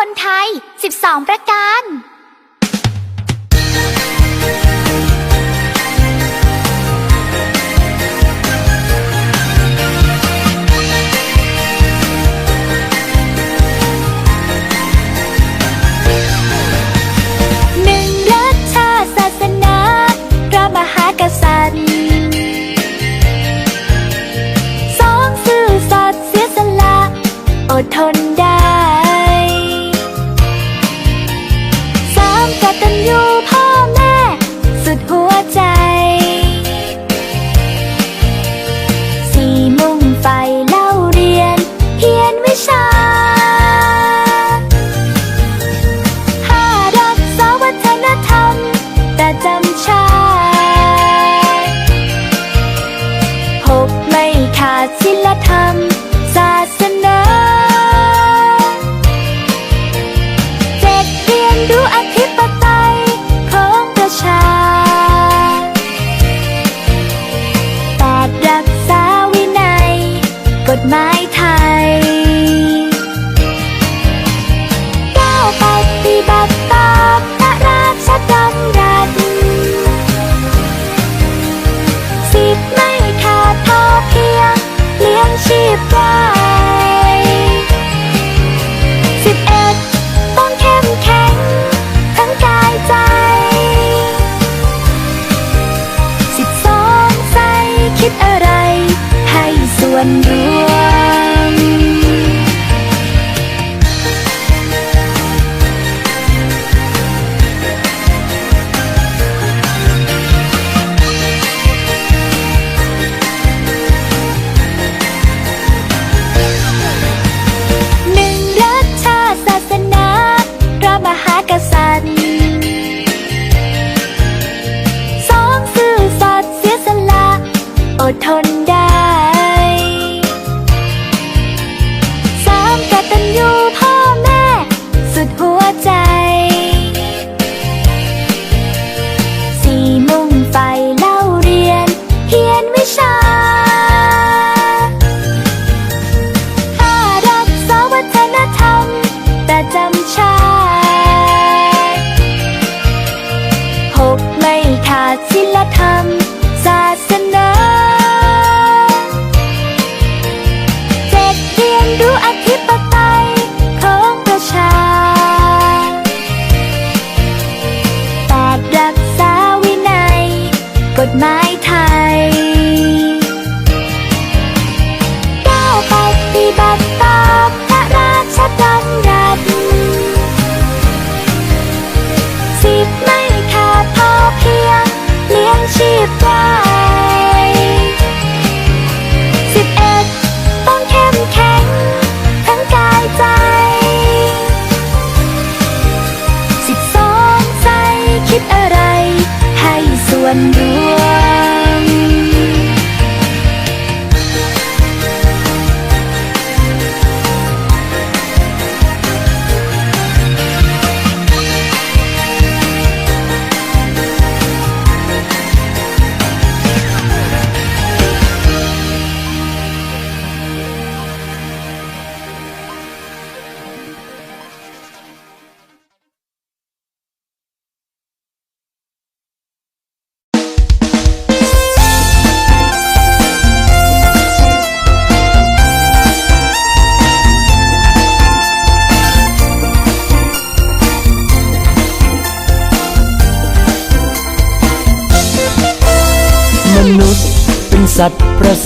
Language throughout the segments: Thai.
คนไทย 12 ประการ 他们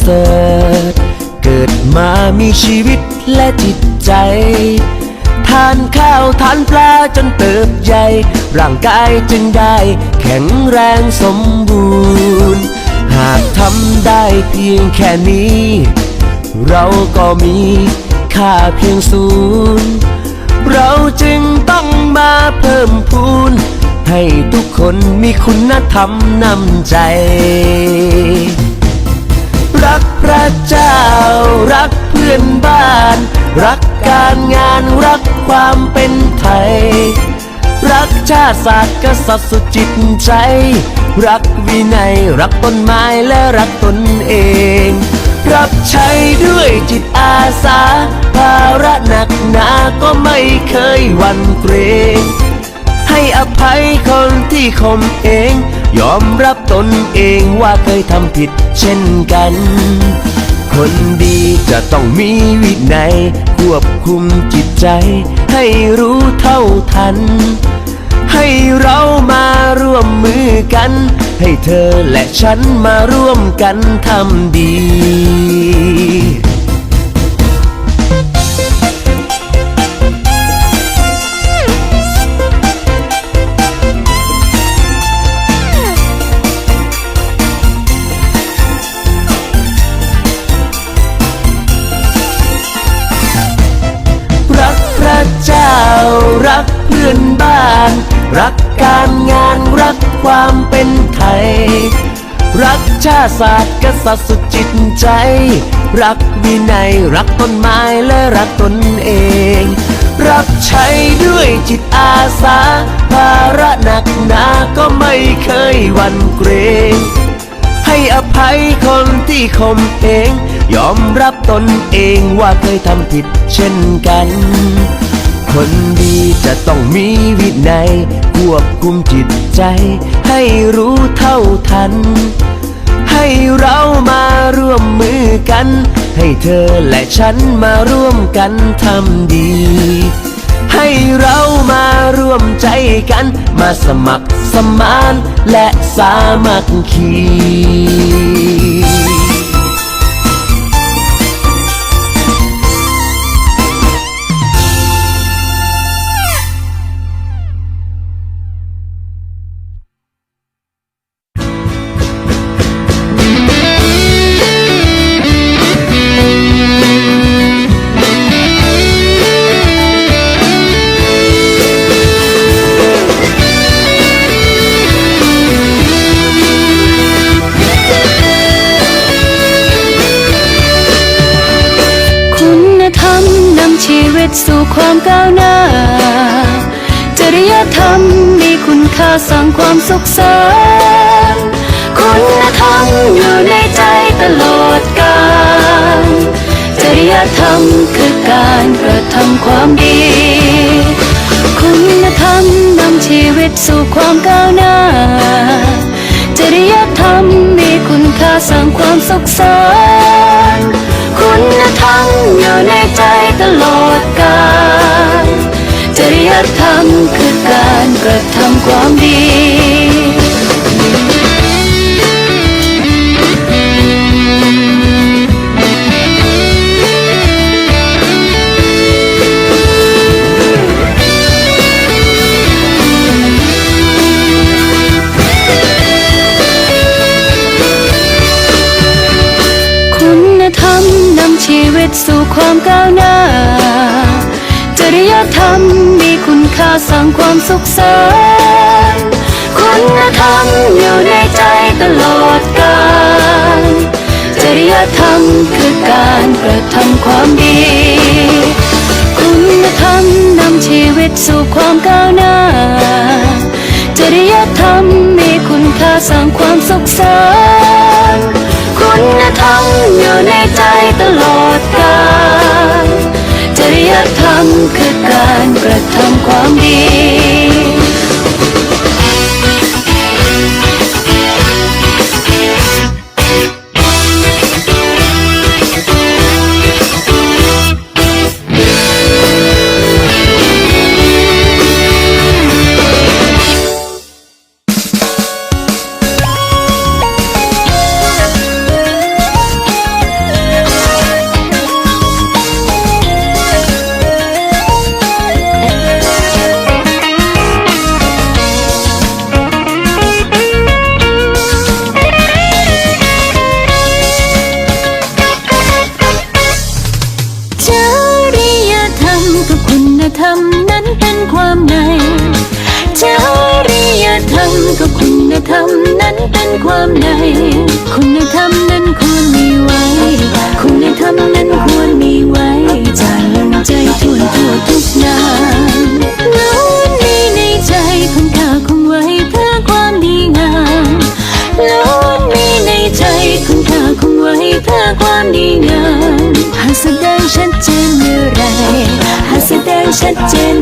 เสริฐเกิดมามีชีวิตและจิตใจ ทานข้าวทานปลาจนเติบใหญ่ ร่างกายจึงได้แข็งแรงสมบูรณ์ หากทำได้เพียงแค่นี้ เราก็มีค่าเพียงศูนย์เราจึงต้องมาเพิ่มพูน ให้ทุกคนมีคุณธรรมนำใจ รักพระเจ้า รักเพื่อนบ้าน รักการงานรักความเป็นไทย รักชาติศาสตร์กษัตริย์สุจิตใจ รักวินัย รักต้นไม้และรักตนเอง รับใช้ด้วยจิตอาสา ภาระหนักหนาก็ไม่เคยวันเกรงให้อภัยคนที่ข่มเอง ยอมรับตนเองว่าเคยทำผิดเช่นกัน คนดีจะต้องมีวินัยควบคุมจิตใจ ให้รู้เท่าทัน ให้เรามาร่วมมือกัน ให้เธอและฉันมาร่วมกันทำดี ศาสตร์กษัตริย์สุดจิตใจ รักวินัยรักต้นไม้และรักตนเอง รับใช้ด้วยจิตอาสา ภาระหนักหนาก็ไม่เคยหวั่นเกรงให้อภัยคนที่ข่มเอง ยอมรับตนเองว่าเคยทำผิดเช่นกัน คนดีจะต้องมีวินัยควบคุมจิตใจ ให้รู้เท่าทัน ให้เรามาร่วมมือกัน ให้เธอและฉันมาร่วมกันทำดี ให้เรามาร่วมใจกัน มาสมัครสมานและสามัคคี สู่ความก้าวหน้า จริยธรรมมีคุณค่าสร้างความสุขสันต์คุณธรรมอยู่ในใจตลอดกาลจริยธรรมคือการกระทำความดี คุณธรรมนำชีวิตสู่ความก้าวหน้า จริยธรรมมีคุณค่าสร้างความสุขสันต์ คุณธรรมอยู่ในใจตลอดกาลจริยธรรมคือการกระทำความดี ความก้าวหน้า จริยธรรมมีคุณค่าสร้างความสุขสันต์คุณธรรมอยู่ในใจตลอดกาลจริยธรรมคือการกระทำความดี คุณธรรมนำชีวิตสู่ความก้าวหน้า จริยธรรมมีคุณค่าสร้างความสุขสันต์ คุณธรรมอยู่ในใจตลอดกาลจริยธรรมคือการกระทำความดี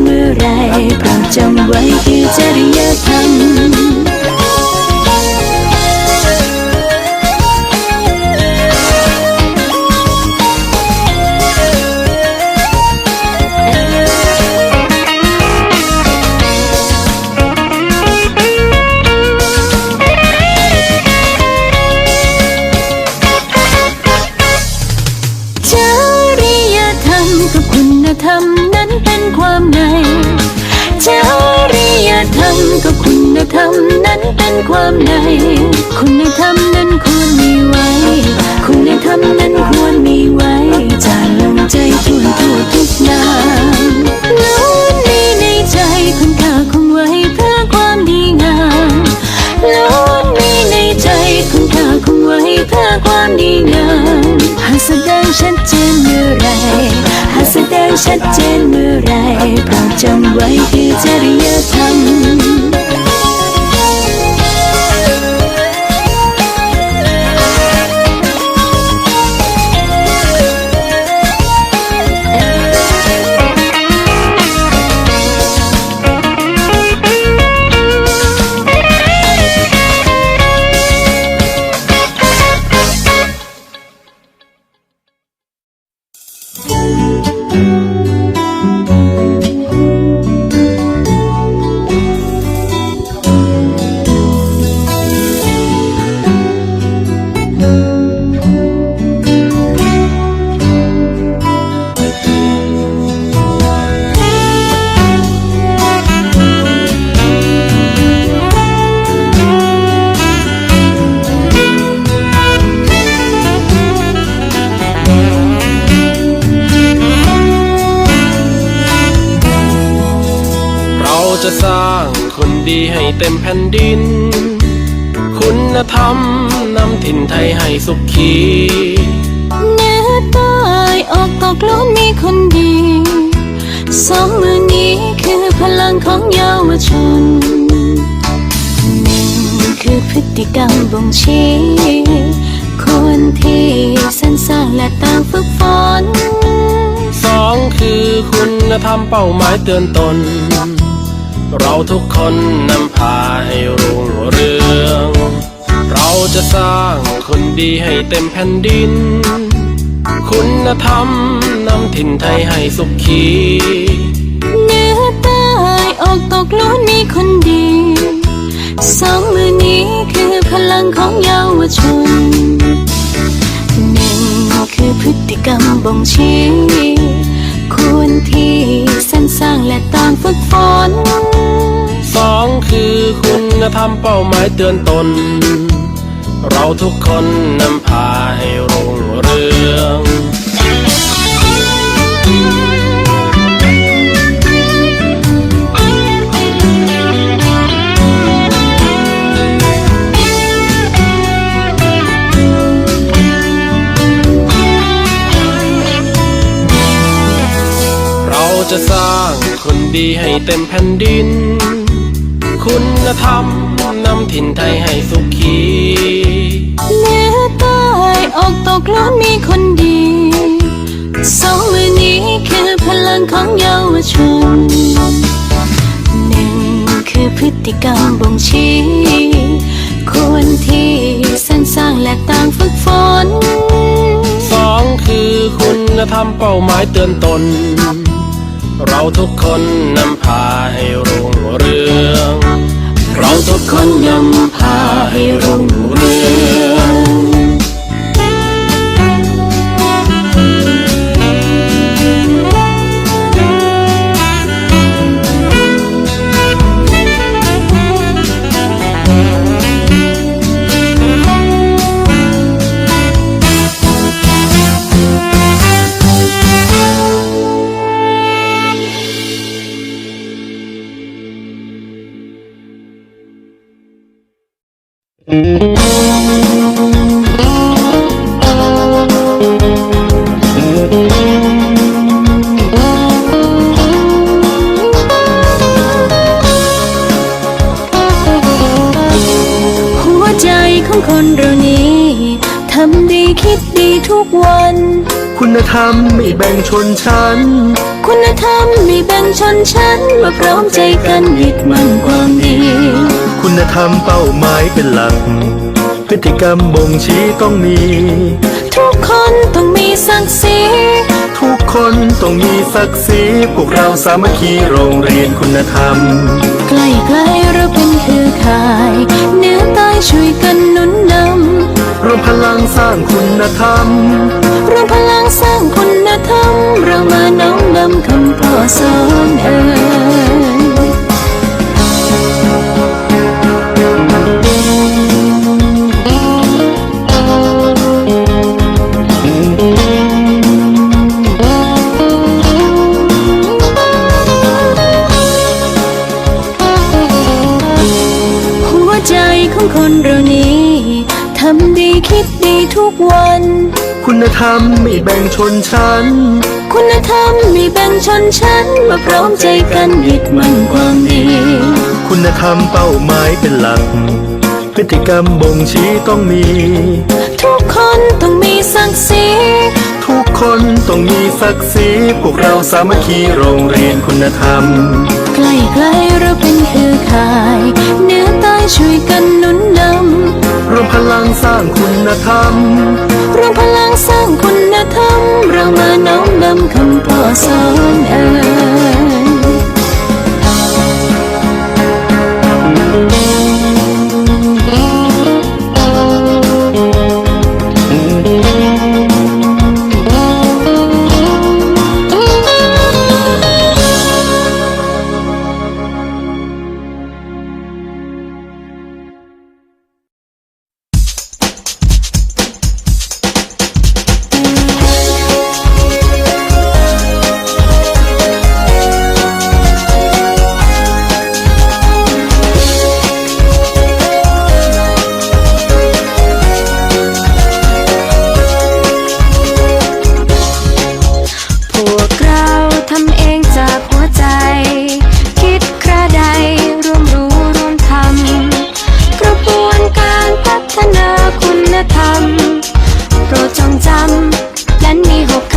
เมื่อไรโปรดจำไว้คือจริยธรรม คุณธรรมนั้นเป็นความใน คุณธรรมนั้นควรมีไว้ คุณธรรมนั้นควรมีไว้จานลงใจทวนทั่วทุกนามล้วนมีในใจคุณค่าคงไว้เพื่อความดีงามล้วนมีในใจคุณค่าคงไว้เพื่อความดีงามหากแสดงชัดเจนเมื่อไรหากแสดงชัดเจนเมื่อไรโปรดจำไว้คือจริยธรรม สร้างคนดีให้เต็มแผ่นดิน คุณธรรมนำถิ่นไทยให้สุขีเหนือใต้ออกตกล้วนมีคนดี สองมือนี้คือพลังของเยาวชนหนึ่งคือพฤติกรรมบ่งชี้คนที่สรรสร้างและต่างฝึกฝนสองคือคุณธรรมเป้าหมายเตือนตน เราทุกคนนำพาให้รุ่งเรือง เราจะสร้างคนดีให้เต็มแผ่นดิน คุณธรรมนำถิ่นไทยให้สุขี เหนือใต้ออกตกล้วนมีคนดี สองมือนี้คือพลังของเยาวชนหนึ่งคือพฤติกรรมบ่งชี้ควรที่ สร้างและตามฝึกฝนสองคือคุณธรรมเป้าหมายเตือนตน เราทุกคนนำพาให้รุ่งเรือง จะสร้างคนดีให้เต็มแผ่นดิน คุณธรรมนำถิ่นไทยให้สุขีเหนือใต้ออกตกล้วนมีคนดีสองมือนี้คือพลังของเยาวชนหนึ่งคือพฤติกรรมบ่งชี้ควรที่สรรสร้างและต่างฝึกฝนสองคือคุณธรรมเป้าหมายเตือนตน เราทุกคนนำพาให้รุ่งเรือง เราทุกคนนำพาให้รุ่งเรือง ธรรมไม่แบ่งชนชั้น คุณธรรมไม่แบ่งชนชั้นมาพร้อมใจกันยึดมั่นความดี คุณธรรมเป้าหมายเป็นหลัก พฤติกรรมบ่งชี้ต้องมี ทุกคนต้องมีศักดิ์ศรีทุกคนต้องมีศักดิ์ศรีพวกเราสามัคคีโรงเรียนคุณธรรม ใกล้ๆเราเป็นเครือข่ายเหนื้อใต้ช่วยกันหนุนน รวมพลังสร้างคุณธรรม รวมพลังสร้างคุณธรรม เรามาน้อมนำคำพ่อสอนเอ่ย ธรรมไม่แบ่งชนชั้น คุณธรรมไม่แบ่งชนชั้น มาพร้อมใจกันยึดมั่นความดี คุณธรรมเป้าหมายเป็นหลัก พฤติกรรมบ่งชี้ต้องมี ทุกคนต้องมีศักดิ์ศรีทุกคนต้องมีศักดิ์ศรีพวกเราสามัคคีโรงเรียนคุณธรรม ใกล้ๆเราเป็นเครือข่ายเหนื้อใต้ช่วยกันหนุนนรวมพลังสร้างคุณธรรมำรวมพลัง สร้างคุณธรรม เรามาน้อมนำคำพ่อสอนเอ่ยำฉันมีหก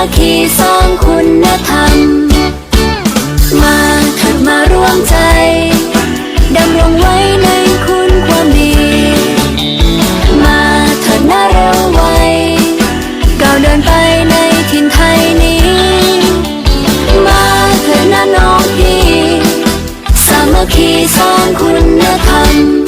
มัคคีสร้างคุณธรรม มาเถิดมาร่วมใจดำรงไว้ในคุณความดี มาเถิดนะเร็วไวก้าวเดินไปในถิ่นไทยนี้ มาเถิดนะน้องพี่ สามัคคีสร้างคุณธรรม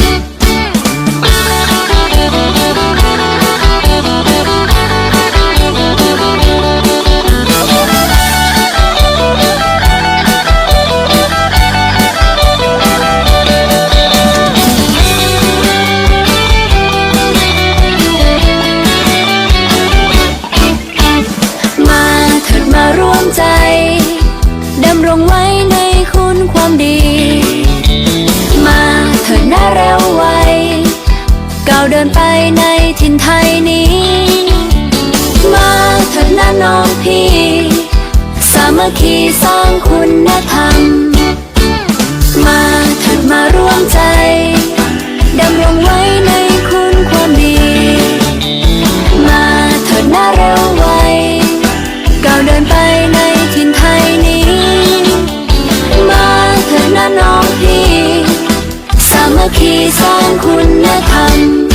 นถิ่นไทยนี้ มาเถิดหน้าน้องพี่ สามัคคีสร้างคุณธรรม มาเถิดมาร่วมใจดำรงไว้ในคุณความดี มาเถิดหน้าเร็วไวก้าวเดินไปในถิ่นไทยนี้ มาเถิดหน้าน้องพี่ สามัคคีสร้างคุณธรรม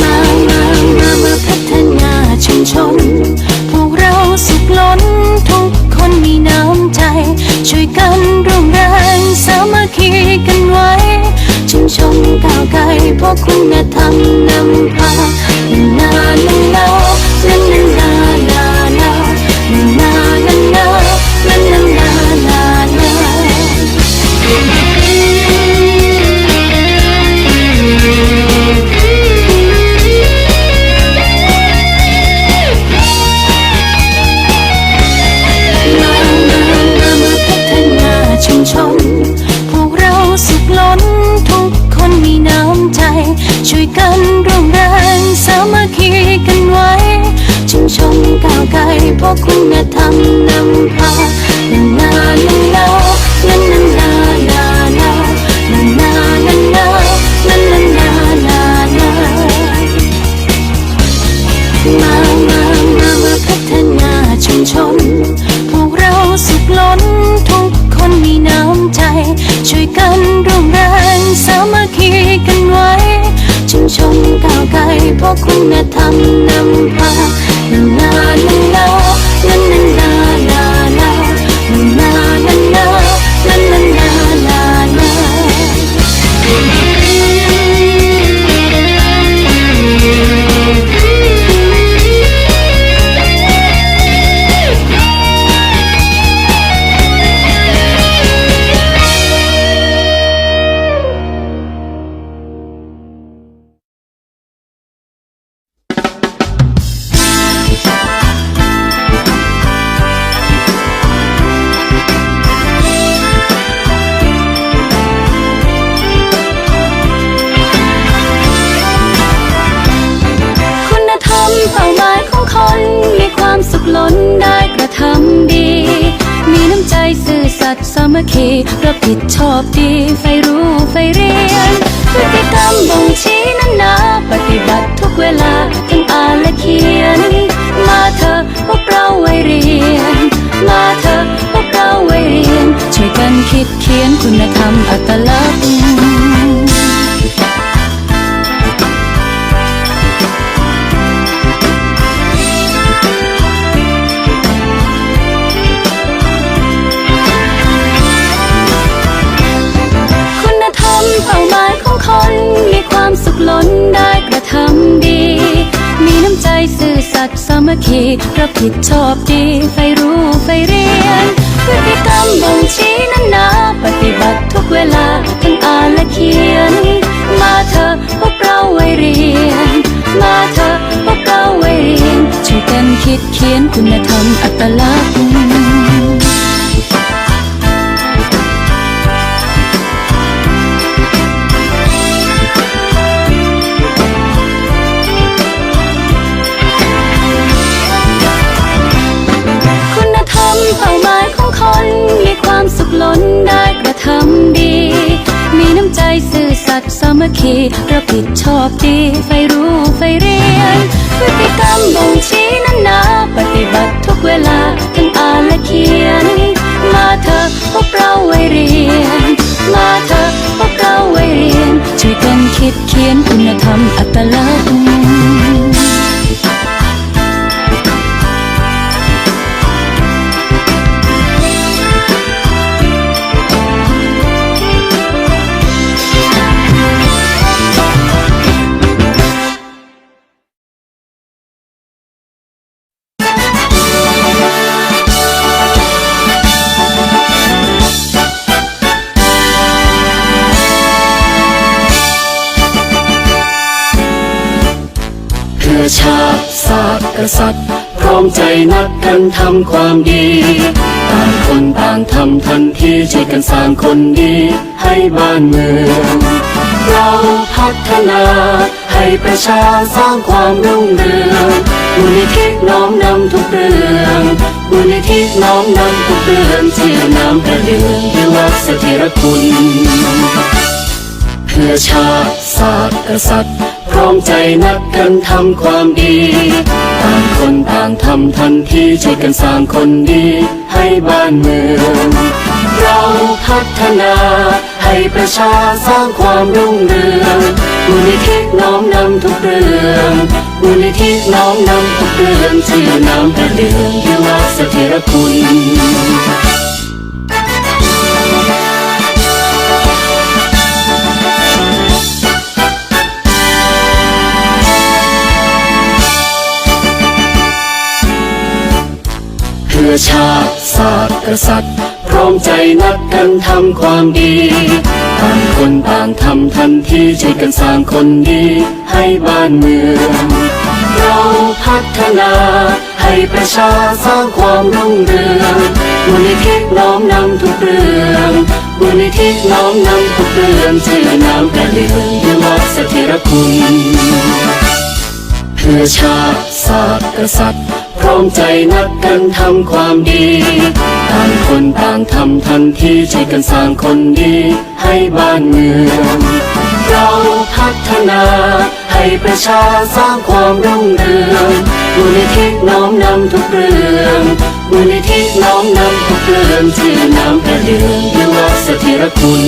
มามามามาพัฒนาชุมชน พวกเราสุขล้นทุกคนมีน้ำใจ ช่วยกันร่วมแรงสามัคคีกันไว้ ชุมชนก้าวไกลเพราะคุณธรรมนำพานานานา ก้าวไกลเพราะคุณธรรมนำพานานานานานานานานานานานานานานานานานามามามามาพัฒนาชุมชน พวกเราสุขล้นทุกคนมีน้ำใจ ช่วยกันร่วมแรงสามัคคีกันไว้ชุมชนก้าวไกลเพราะคุณธรรมนำพานานานา ดีรับผิดชอบดีไฟรู้ไฟเรียนพฤติกรรมบ่งชี้นั้นนาปฏิบัติทุกเวลาทั้งอ่านและเขียน มาเธอพวกเราไว้เรียน มาเธอพวกเราไว้เรียน ช่วยกันคิดเขียนคุณธรรมอัตลักษณ์ รักสามัคคีรับผิดชอบดีใฝ่รู้ใฝ่เรียนพฤติกรรมบ่งชี้นั้นนาปฏิบัติทุกเวลาทั้งอ่านและเขียน มาเถอะพวกเราไว้เรียน มาเถอะพวกเราไว้เรียนช่วยกันคิดเขียนคุณธรรมอัตลักษณ์ ความสุขล้นได้กระทำดี มีน้ำใจซื่อสัตย์สามัคคีรับผิดชอบดีใฝ่รู้ใฝ่เรียน พฤติกรรมบ่งชี้นั้นนาปฏิบัติทุกเวลาทั้งอ่านและเขียน มาเถอะพวกเราไว้เรียน มาเถอะพวกเราไว้เรียน ช่วยกันคิดเขียนคุณธรรมอัตลักษณ์ ความดี ต่างคนต่างทำทันทีช่วยกันสร้างคนดี ให้บ้านเมืองเราพัฒนาให้ประชาสร้างความรุ่งเรืองมูลนิธิน้อมนำทุกเรื่องมูลนิธิน้อมนำทุกเรื่องชื่อน้ำกระเดืองที่วัดเสถิรคุณเพื่อชาติศาสตร์กษัตริย์ พร้อมใจนักกันทำความดีต่างคนต่างทำทันทีช่วยกันสร้างคนดีให้บ้านเมืองเราพัฒนาให้ประชาสร้างความรุ่งเรืองมูลนิธิน้อมนำทุกเรื่องมูลนิธิน้อมนำทุกเรื่องชื่อน้ำกระเดืองที่วัดเสถิรคุณ เพื่อชาติศาสตร์กษัตริย์พร้อมใจนักกันทำความดีต่างคนต่างทำทันทีช่วยกันสร้างคนดีให้บ้านเมือง เราพัฒนาให้ประชาสร้างความรุ่งเรืองมูลนิธิน้อมนำทุกเรื่องมูลนิธิน้อมนำทุกเรื่องชื่อน้ำกระเดืองที่วัดเสถิรคุณเพื่อชาติศาสตร์กษัตริย์ พร้อมใจนักกันทำความดีต่างคนต่างทำทันทีช่วยกันสร้างคนดีให้บ้านเมืองเราพัฒนาให้ประชาสร้างความรุ่งเรืองมูลนิธิน้อมนำทุกเรื่องมูลนิธิน้อมนำทุกเรื่องชื่อน้ำกระเดืองที่วัสถิรคุณ